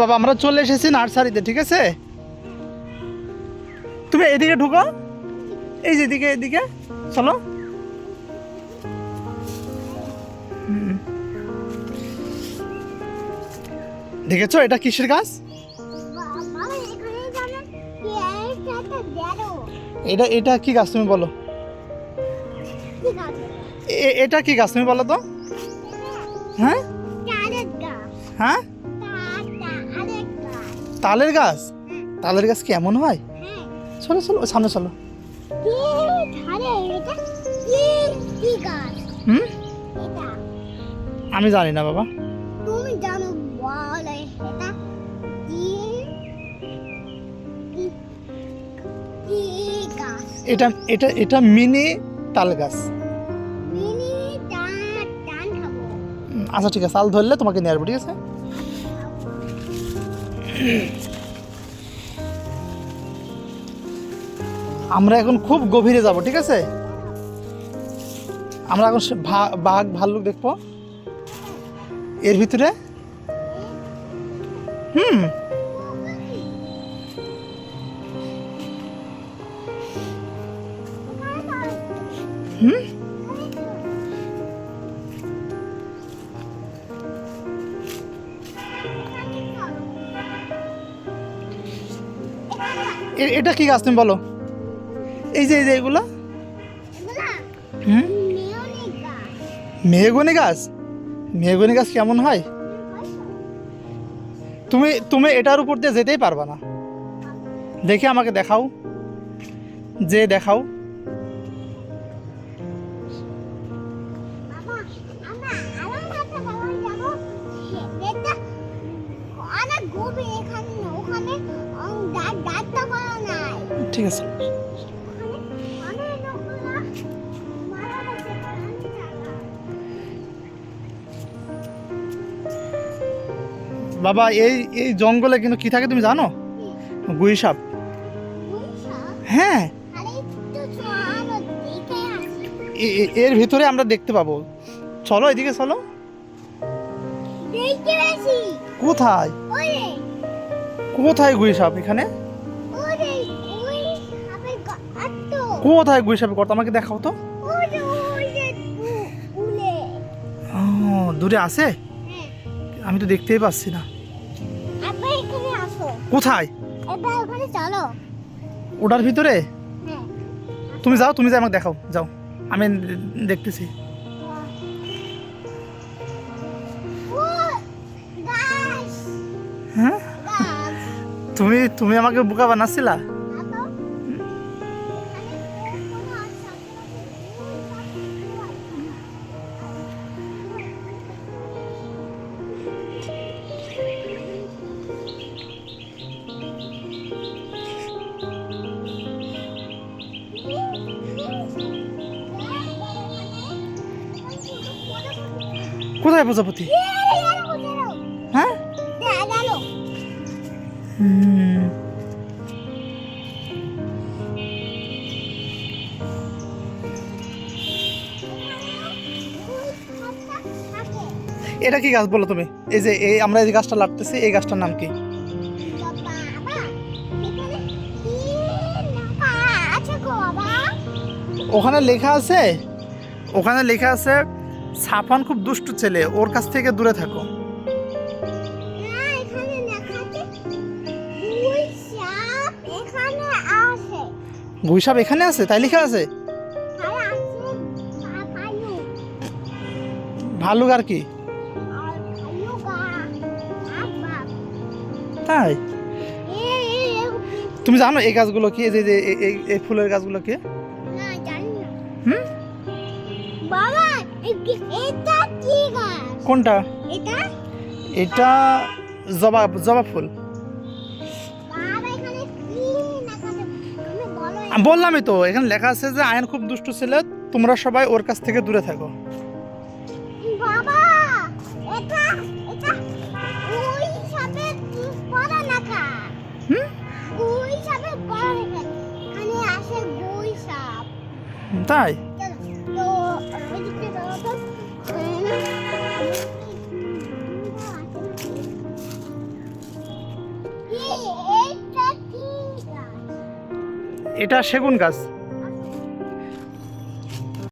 বাবা আমরা চলে এসেছি নার্সারিতে ঠিক আছে? তুমি এদিকে ঢুকো। এই যে এদিকে এদিকে। চলো। দেখেছ এটা কিসের গাছ? এটা এটা কি গাছ তুমি বলো? এটা কি গাছ তুমি বলো তো? হ্যাঁ? হ্যাঁ? তালের গাছ? তালের গাছ কেমন হয় হ্যাঁ? চলো চলো সামনে চলো। হুম? আমি জানি না বাবা। তুমি জানো এটা এটা এটা এটা মিনি তাল গাছ। আচ্ছা ঠিক আছে তাল ধরলে তোমাকে নিয়ে আসব ঠিক আছে? আমরা এখন খুব গভীরে যাব, ঠিক আছে? আমরা এখন বাঘ, ভাল্লুক দেখব। এর ভিতরে? হুম। হুম? এটা কি গাছ তুমি বলো? এই যে এই যে এগুলো? হুম? মেহগনি গাছ? মেহগনি গাছ কেমন হয়? তুমি তুমি এটার উপর দিয়ে যেতেই পারবা না। দেখে আমাকে দেখাও। যে দেখাও। ঠিক আছে। বাবা এই এই জঙ্গলে কিন্তু কি থাকে তুমি জানো? গুই সাপ। হ্যাঁ। এর ভিতরে আমরা দেখতে পাবো। চলো এদিকে চলো। কোথায়? কোথায় গুই সাপ এখানে? কোথায় গুই সাপের কর্তা আমাকে দেখাও তো। দূরে আছে? আমি তো দেখতেই পাচ্ছি না। কোথায়? ওটার ভিতরে? তুমি যাও তুমি যাও, আমাকে দেখাও, যাও। আমি দেখতেছি। হ্যাঁ? তুমি তুমি আমাকে বোকা বানাচ্ছিলা? কোথায় প্রজাপতি? হ্যাঁ? এটা কি গাছ বলো তুমি? এই যে, এই আমরা এই গাছটা লাটতেছি, এই গাছটার নাম কি? ওখানে লেখা আছে, ওখানে লেখা আছে সাফান খুব দুষ্টু ছেলে ওর কাছ থেকে দূরে থাকো। গুইসাপ এখানে আছে? তাই লেখা আছে? ভালুক আর কি? তাই? তুমি জানো এই গাছগুলো কি? এই যে এই- ফুলের গাছগুলো কি? হুম? বাবা এটা কি গাছ কোনটা এটা এটা জবা জবা ফুল। বললামই তো এখানে লেখা আছে যে আয়ন খুব দুষ্টু ছেলে তোমরা সবাই ওর কাছ থেকে দূরে থাকো। বাবা এটা সেগুন গাছ।